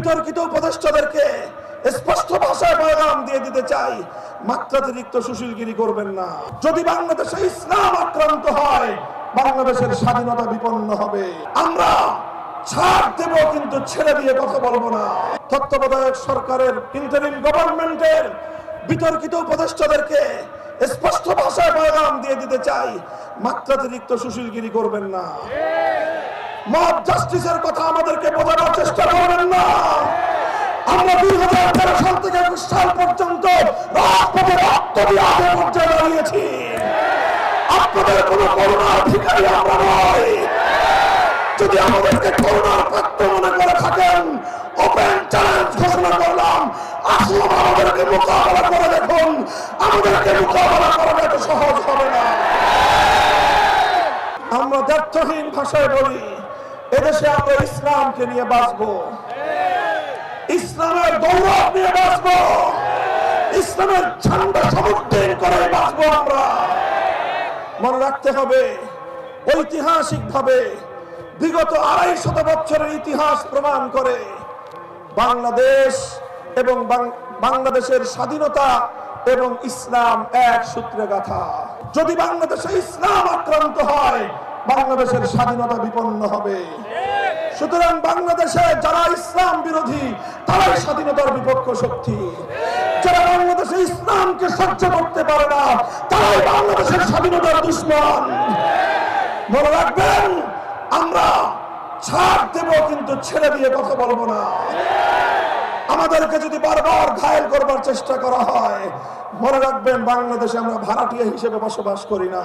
বিতর্কিত উপদেষ্টাদেরকে স্পষ্ট ভাষায় পয়গাম দিয়ে দিতে চাই। মাত্রাতিরিক্ত সুশীলগিরি করবেন না। যদি বাংলাদেশে ইসলাম আক্রান্ত হয়, বাংলাদেশের স্বাধীনতা বিপন্ন হবে। আমরা ছাড় দেব কিন্তু ছেড়ে দিয়ে কথা বলব না। তত্ত্বাবধায়ক সরকারের ইন্টারিম গভর্নমেন্টের বিতর্কিত উপদেষ্টাদেরকে স্পষ্ট ভাষায় পয়গাম দিয়ে দিতে চাই। মাত্রাতিরিক্ত সুশীলগিরি করবেন না। মব জাস্টিসের কথা আমাদেরকে বোঝানোর চেষ্টা করবেন না। আমরা দুই হাজার তেরো সাল থেকে একুশ সাল পর্যন্ত রাজপথে রক্ত দিয়ে আগে পর্যায়ে দাঁড়িয়েছি। আপনাদের কোনো করুণার ভিখারি আমরা নয় যদি আমাদেরকে করুণার পাত্র মনে করে থাকেন, ওপেন চ্যালেঞ্জ ঘোষণা করলাম, আসুন আমাদেরকে মোকাবেলা করে দেখুন। আমাদেরকে মোকাবেলা করা এত সহজ হবে না। আমরা দ্ব্যর্থহীন ভাষায় বলি এদেশে আমরা ইসলামকে নিয়ে বাঁচবো। ইসলামের গৌরব নিয়ে বাঁচবো। ইসলামের ঝান্ডা সমর্থন করে বাঁচবো আমরা। মনে রাখতে হবে ঐতিহাসিক ভাবে বিগত আড়াই শত বছরের ইতিহাস প্রমাণ করে বাংলাদেশ এবং বাংলাদেশের স্বাধীনতা এবং ইসলাম এক সূত্রে গাথা। যদি বাংলাদেশে ইসলাম আক্রান্ত হয় বাংলাদেশের স্বাধীনতা বিপন্ন হবে। সুতরাং বাংলাদেশে যারা ইসলাম বিরোধী, তারাই স্বাধীনতার বিপক্ষ শক্তি। যারা বাংলাদেশে ইসলামকে সহ্য করতে পারে না, তারাই বাংলাদেশের স্বাধীনতার দুশ্মন। মনে রাখবেন, আমরা ছাড় দেব কিন্তু ছেড়ে দিয়ে কথা বলব না। আমাদেরকে যদি বারবার ঘায়েল করবার চেষ্টা করা হয়, মনে রাখবেন বাংলাদেশে আমরা ভাড়াটিয়া হিসেবে বসবাস করি না।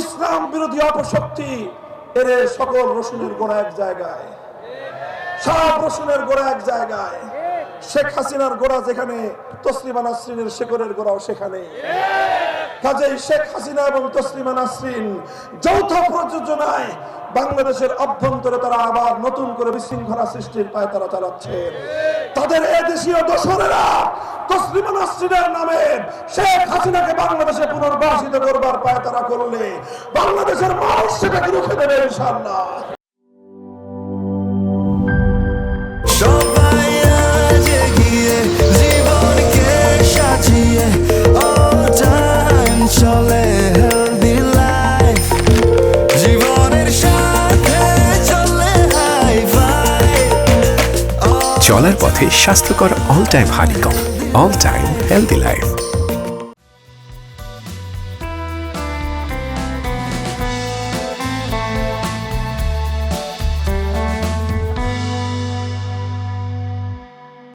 ইসলাম বিরোধী অপশক্তি, এরে সকল রসুনের গোড়া এক জায়গায়। সব রসুনের গোড়া এক জায়গায়। শেখ হাসিনার গোড়া যেখানে তসলিমা নাসরিনের শেখরের গোড়াও সেখানে। কাজেই শেখ হাসিনা এবং তসলিমা নাসরিন যৌথ প্রযোজনায় বাংলাদেশের অভ্যন্তরে তারা আবার নতুন করে বিশৃঙ্খলা সৃষ্টির পায় তারা চালাচ্ছে। তাদের এদেশীয় বাংলাদেশে পুনর্বাসিত করবার পায় তারা করলে বাংলাদেশের মানুষ সেটাকে রুখে দেবে ইনশাআল্লাহ। জীবনের চলার পথে স্বাস্থ্যকর all time honeycomb all time healthy life